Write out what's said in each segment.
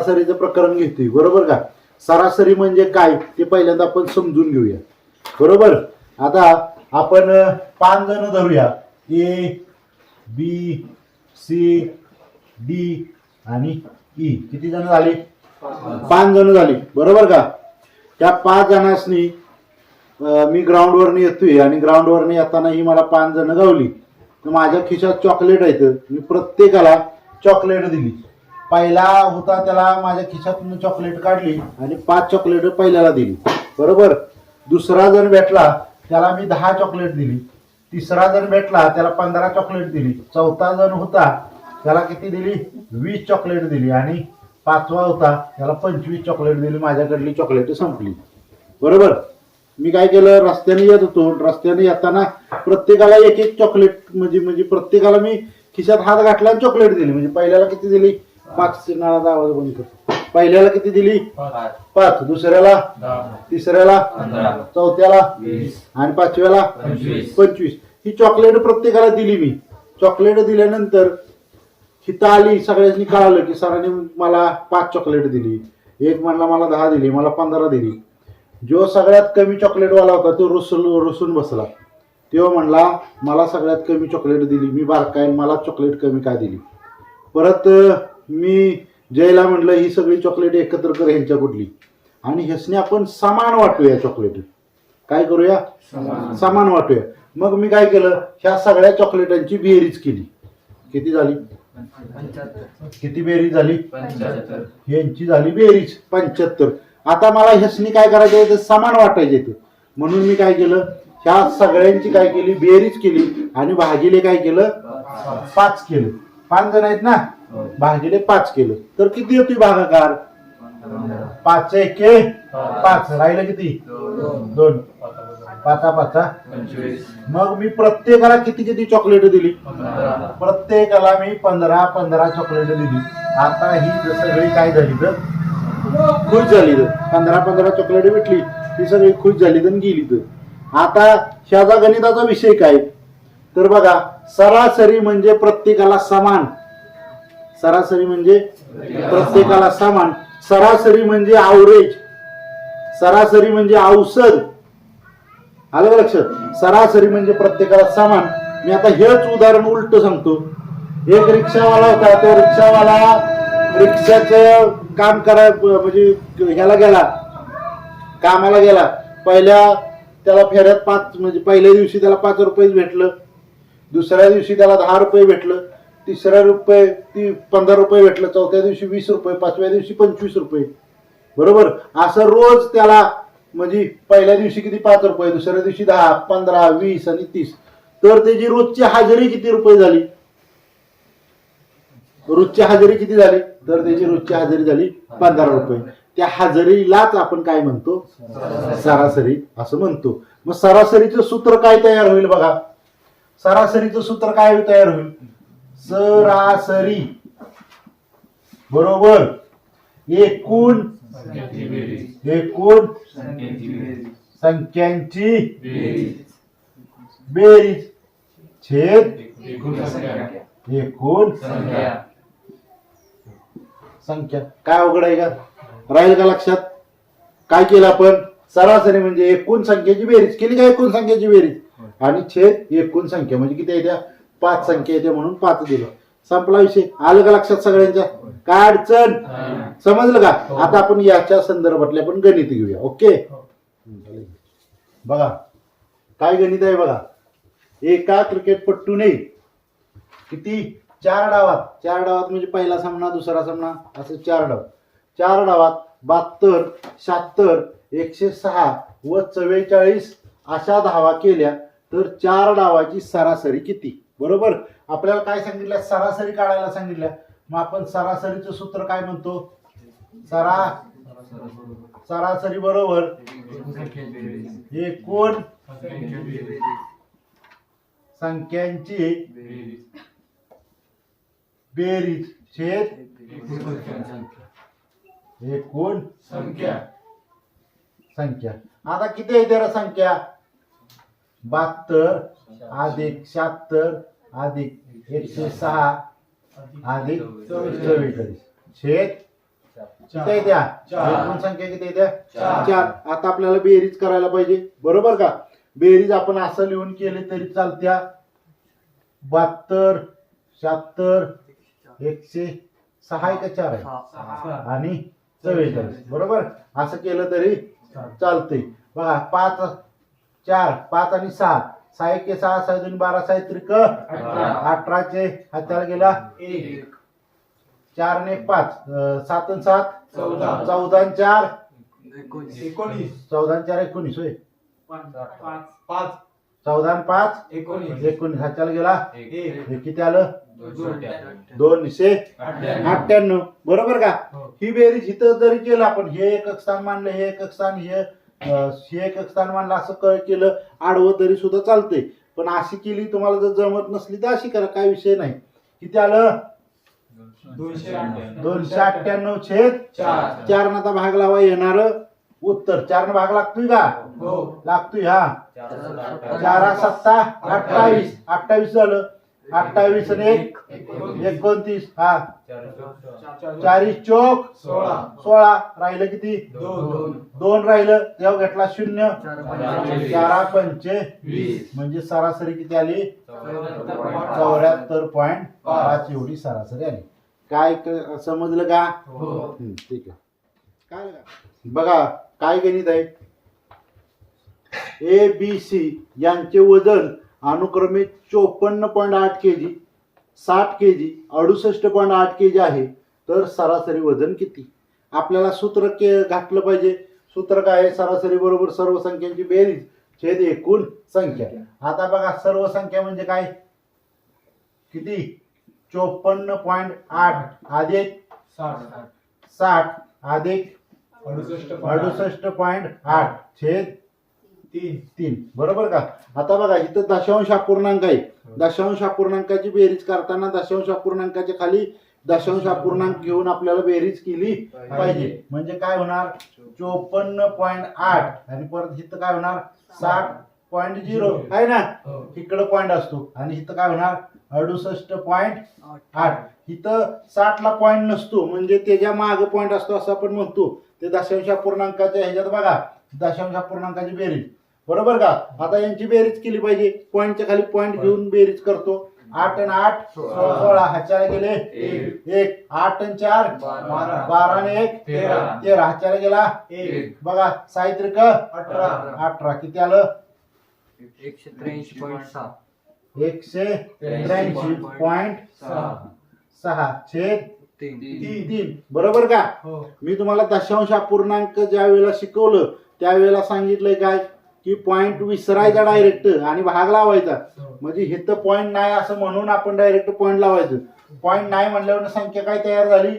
सरासरीचं प्रकरण घेतोय बरोबर का? सरासरी म्हणजे काय? ते पहिल्यांदा आपण समजून घेऊया. बरोबर? आता आपण पाच जण धरूया. ए बी सी डी आणि ई. किती जण झाले? पाच जण झाले. बरोबर का? त्या पाच जणांनी मी ग्राउंडवरनी येतोय आणि ग्राउंडवरनी येताना ही मला पाच जण गावली. तर माझ्या खिशात चॉकलेट आहेत. मी प्रत्येकाला चॉकलेट दिली. पहिला होता त्याला माझ्या खिशातून चॉकलेट काढली आणि पाच चॉकलेट पहिल्याला दिली. बरोबर? दुसरा जण भेटला त्याला मी दहा चॉकलेट दिली. तिसरा जण भेटला त्याला पंधरा चॉकलेट दिली. चौथा जण होता त्याला किती दिली? वीस चॉकलेट दिली. आणि पाचवा होता त्याला पंचवीस चॉकलेट दिली. माझ्याकडली चॉकलेट संपली. बरोबर? मी काय केलं? रस्त्याने येत होतो. रस्त्याने येताना प्रत्येकाला एक एक चॉकलेट म्हणजे म्हणजे प्रत्येकाला मी खिशात हात घातला आणि चॉकलेट दिली. म्हणजे पहिल्याला किती दिली? पाच नाळाचा आवाज बंद कर पहिल्याला किती दिली? पाच. दुसऱ्याला? दहा. तिसऱ्याला? चौथ्याला? आणि पाचव्याला? पंचवीस. पंचवीस. ही चॉकलेट प्रत्येकाला दिली मी. चॉकलेट दिल्यानंतर हिथं आली सगळ्यांनी कळालं की सरांनी मला पाच चॉकलेट दिली. एक म्हणला मला दहा दिली मला पंधरा दिली. जो सगळ्यात कमी चॉकलेटवाला होता तो रुसून रुसून बसला. तो म्हणला मला सगळ्यात कमी चॉकलेट दिली मी बारकाय मला चॉकलेट कमी का दिली? परत मी जयला म्हणलं ही सगळी चॉकलेट एकत्र कर ह्यांच्या कुठली. आणि ह्यासने आपण समान वाटूया चॉकलेट काय करूया? समान. समान वाटूया. मग मी काय केलं? ह्या सगळ्या चॉकलेटांची बेरीज केली. किती झाली? किती बेरीज झाली? यांची झाली बेरीज पंच्याहत्तर. आता मला ह्यासनी काय करायचं होतं समान वाटायचे ते म्हणून मी काय केलं? ह्या सगळ्यांची काय केली? बेरीज केली. आणि भागीले काय केलं? पाच केलं. पाच जण आहेत ना? भागीले पाच केलं. तर किती होती भागाकार? पाच एके पाच. राहिलं किती? दोन. पाचा पाचा. मग मी प्रत्येकाला किती किती चॉकलेट दिली? प्रत्येकाला मी पंधरा पंधरा चॉकलेट दिली. आता ही सगळी काय झाली तर? खुश झाली तर. पंधरा पंधरा चॉकलेट भेटली. ती सगळी खुश झाली तर गेली तर. आता ह्याचा गणिताचा विषय काय? तर बघा सरासरी म्हणजे प्रत्येकाला समान. सरासरी म्हणजे प्रत्येकाला समान. सरासरी म्हणजे आवरेज सरासरी म्हणजे औषध आलं का लक्षात? सरासरी म्हणजे प्रत्येकाला समान. मी आता हेच उदाहरण उलट सांगतो. एक रिक्षावाला होता तो रिक्षावाला रिक्षाचं काम करा म्हणजे ह्याला गेला. कामाला गेला. पहिल्या त्याला फेऱ्यात पाच म्हणजे पहिल्या दिवशी त्याला पाच रुपये भेटलं. दुसऱ्या दिवशी त्याला दहा रुपये भेटलं. तिसऱ्या रुपये ती पंधरा रुपये भेटलं चौथ्या दिवशी वीस रुपये पाचव्या दिवशी पंचवीस रुपये. बरोबर? असं रोज त्याला म्हणजे पहिल्या दिवशी किती पाच रुपये दुसऱ्या दिवशी दहा पंधरा वीस आणि तीस. तर त्याची रोजची हजेरी किती रुपये झाली? रोजची हजेरी किती झाली? तर त्याची रोजची हजेरी झाली पंधरा रुपये. त्या हजेरीलाच आपण काय म्हणतो? सरासरी असं म्हणतो. मग सरासरीचं सूत्र काय तयार होईल बघा. सरासरीचं सूत्र काय तयार होईल? सरासरी. बरोबर? एकूण? एकूण? संख्यांची? बेरीज. छेद? एकूण? संख्या. संख्या काय अवघड आहे का? राहील का लक्षात? काय केलं आपण? सरासरी म्हणजे एकूण संख्येची बेरीज. केली का एकूण संख्येची बेरीज? आणि छेद एकूण संख्या. म्हणजे किती आहे त्या? पाच संख्या येते म्हणून पाच दिलं. संपला विषय. आलं का लक्षात सगळ्यांच्या? काय अडचण? समजलं का? आता आपण याच्या संदर्भातले आपण गणित घेऊया ओके? बघा काय गणित आहे बघा? एका क्रिकेटपट्टूने किती? चार डावात. चार डावात म्हणजे पहिला सामना दुसरा सामना असं चार डाव. चार डावात बहात्तर शहात्तर एकशे सहा व चव्वेचाळीस अशा धावा केल्या तर चार डावाची सरासरी किती? बरोबर? आपल्याला काय सांगितलं? सरासरी काढायला सांगितलं. मग आपण सरासरीचं सूत्र काय म्हणतो? सरा सरासरी बरोबर? एकूण संख्यांची बेरीज. छेद एकूण संख्या. संख्या. आता किती आहे त्याला संख्या? बहात्तर अधिक शहात्तर अधिक एकशे सहा अधिक चव्वेचाळीस छेद? किती चार. एकूण संख्या किती. चार. आता आपल्याला बेरीज करायला पाहिजे. बरोबर का? बेरीज आपण असं लिहून केले तरी चालत्या. बहात्तर शहात्तर एकशे सहा आहे का चार आहे? आणि चव्वेचाळीस. बरोबर? असं केलं तरी चालतंय. बघा पाच चार पाच आणि सहा. सहा एक सहा सहा दोन बारा सहा त्रिक अठराचे हाताला गेला एक. चार ने पाच. सात आणि सात? चौदा. आणि चार? एकोणीस. चौदा आणि चार एकोणीस होय. पाच. चौदा आणि पाच? एकोणीस. एकोणीस हाताला गेला एक. हे किती आलं? दोन. दोनशे अठ्ठ्याण्णव. बरोबर का? हो. ही बेरीज इथं जरी केलं आपण हे एक स्थान मानलं हे एक स्थान हे हे एक स्थान मानलं असं क- केलं आडवं तरी सुद्धा चालतंय. पण अशी केली तुम्हाला जर जमत नसली तर अशी करा काय विषय नाही. किती आलं? दोनशे अठ्ठ्याण्णव. छेद चार. चार आता भाग लावा येणार उत्तर. चार भाग लागतोय का? हो. लागतोय हा. चारा सत्ता अठ्ठावीस. अठ्ठावीस झालं. अठ्ठावीस आणि एक. एकोणतीस. हा. चाळीस चौक. सोळा. सोळा. राहिलं किती? दोन. राहिलं. तेव्हा घेतला शून्य. चारा पंचे. म्हणजे सरासरी किती आली? चौऱ्याहत्तर. पॉईंट पाच. एवढी सरासरी आली. काय क- समजलं का? हो. हम्म, ठीक आहे. काय? बघा काय गणित आहे? ए बी सी यांचे वजन अनुक्रमे चोपन्न पॉईंट आठ के जी साठ के जी अडुसष्ट पॉईंट आठ के जी आहे. तर सरासरी वजन किती? आपल्याला सूत्र के घातलं पाहिजे. सूत्र काय आहे? सरासरी बरोबर सर्व संख्यांची बेरीज छेद एकूण संख्या. आता बघा सर्व संख्या म्हणजे काय? किती? चोपन्न पॉईंट आठ अधिक साठ. साठ अधिक अडुसष्ट अडुसष्ट पॉईंट आठ छेद तीन. तीन. बरोबर का? आता बघा इथं दशांश अपूर्णांक आहे. दशांश अपूर्णांकाची बेरीज करताना दशांश अपूर्णांकाच्या खाली दशांश अपूर्णांक घेऊन आपल्याला बेरीज केली पाहिजे. म्हणजे काय होणार? चोपन्न पॉईंट आठ. आणि परत इथं काय होणार? साठ पॉईंट झिरो. आहे ना? हो. इकडं पॉईंट असतो. आणि इथं काय होणार? अडुसष्ट पॉईंट आठ. इथं साठ ला पॉईंट नसतो. म्हणजे त्याच्या माग पॉईंट असतो असं आपण म्हणतो. ते दशांश अपूर्णांकाच्या ह्याच्यात बघा. दशांश अपूर्णांकाची बेरीज. बरोबर का? आता यांची बेरीज केली पाहिजे. पॉईंटच्या खाली पॉईंट घेऊन बेरीज करतो. आठ आणि आठ सोळा. ह्याच्याला गेले एक. आठ आणि चार. बारा. आणि एक. तेरा. तेरा. ह्याच्याला गेला एक. बघा साहित्रिक अठरा. अठरा. किती आलं? एकशे त्र्याऐंशी पॉईंट सहा. एकशे त्र्याऐंशी पॉईंट सहा. छेद तीन. बरोबर का? हो. मी तुम्हाला दशांश अपूर्णांक ज्या वेळेला शिकवलं त्यावेळेला सांगितलंय काय? की पॉइंट विसरायचा डायरेक्ट आणि भाग लावायचा. म्हणजे हे तर पॉइंट नाही असं म्हणून आपण डायरेक्ट पॉइंट लावायचं. पॉइंट नाही म्हणल्यावर संख्या काय तयार झाली?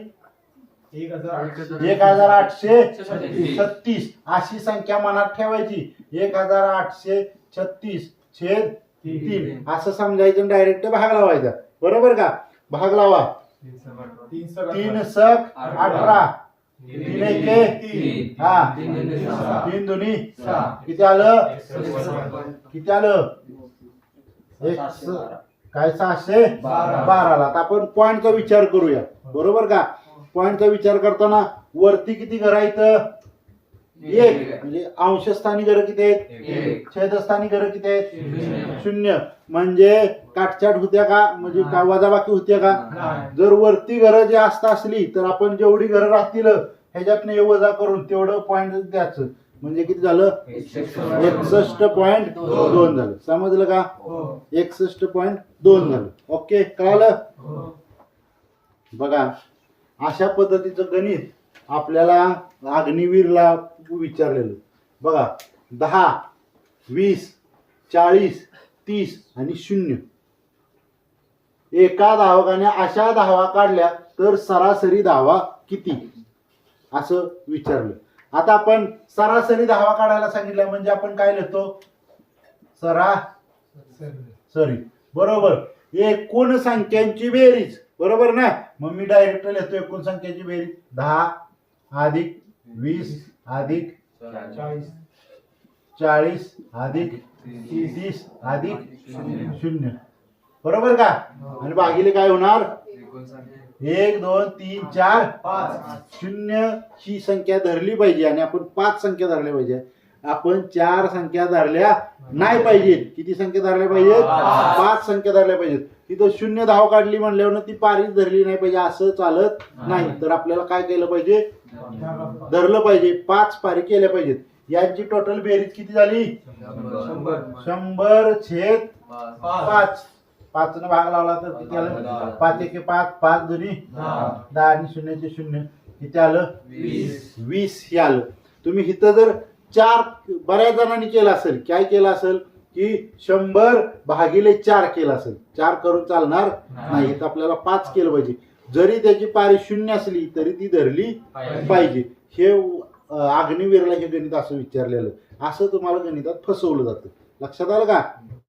एक हजार आठशे. छत्तीस. अशी संख्या मनात ठेवायची. एक हजार आठशे छत्तीस छेद तीन. असं समजायचं डायरेक्ट भाग लावायचा. बरोबर का? भाग लावा. तीन सक अठरा. तीन एके तीन हा. तीन दोन्ही. किती आलं. किती आलं एक काय सहाशे? बारा. बाराला. आता आपण पॉईंटचा विचार करूया. बरोबर का? पॉईंटचा विचार करताना वरती किती घर आहेत? एक म्हणजे अंशस्थानी घर किती आहेत. छेदस्थानी घर किती आहेत? शून्य. म्हणजे काटछाट होत्या का? म्हणजे काय वजाबाकी होत्या का. जर वरती घरं जी असता असली तर आपण जेवढी घरं राहतील ह्याच्यातनं हे वजा करून तेवढं पॉईंट द्यायचं. म्हणजे किती झालं? एकसष्ट. पॉईंट दोन झालं. समजलं का? हो. एकसष्ट पॉईंट दोन झालं. ओके कळालं? हो. बघा अशा पद्धतीचं गणित आपल्याला अग्निवीरला विचारलेलं. बघा दहा वीस चाळीस तीस आणि शून्य. एका धावकाने अशा धावा काढल्या तर सरासरी धावा किती? असं विचारलं. आता आपण सरासरी धावा काढायला सांगितलं म्हणजे आपण काय लिहितो? सरा सॉरी. बरोबर. एकूण संख्यांची बेरीज. बरोबर ना? मग मी डायरेक्ट लिहितो एकूण संख्यांची बेरीज. दहा अधिक वीस अधिक चाळीस. चाळीस अधिक तीस. अधिक शून्य. बरोबर का? आणि भागिले काय होणार? एक दोन तीन चार पाच. शून्य ही संख्या धरली पाहिजे आणि आपण पाच संख्या धरल्या पाहिजे. आपण चार संख्या धरल्या नाही पाहिजेत किती संख्या धरल्या पाहिजेत? पाच. पाच संख्या धरल्या पाहिजेत. तिथं शून्य धाव काढली म्हणल्यावर ती पारीच धरली नाही पाहिजे असं चालत नाही. तर आपल्याला काय केलं पाहिजे? धरलं पाहिजे. पाच पारी केल्या पाहिजेत. यांची टोटल बेरीज किती झाली? शंभर. छेद पाच. पाच. न भाग लावला तर किती आलं? पाच एके पाच. पाच दोन्ही? दहा आणि शून्याचे शून्य. किती आलं? वीस. वीस हे आलं. तुम्ही इथं जर चार बऱ्याच जणांनी केलं असेल. काय केलं असेल? की शंभर भागिले चार केलं असेल. चार करून चालणार नाही. तर आपल्याला पाच केलं पाहिजे. जरी त्याची पारी शून्य असली तरी ती धरली पाहिजे. हे अग्निवीरला हे गणित असं विचारलेलं. असं तुम्हाला गणितात फसवलं जातं. लक्षात आलं का?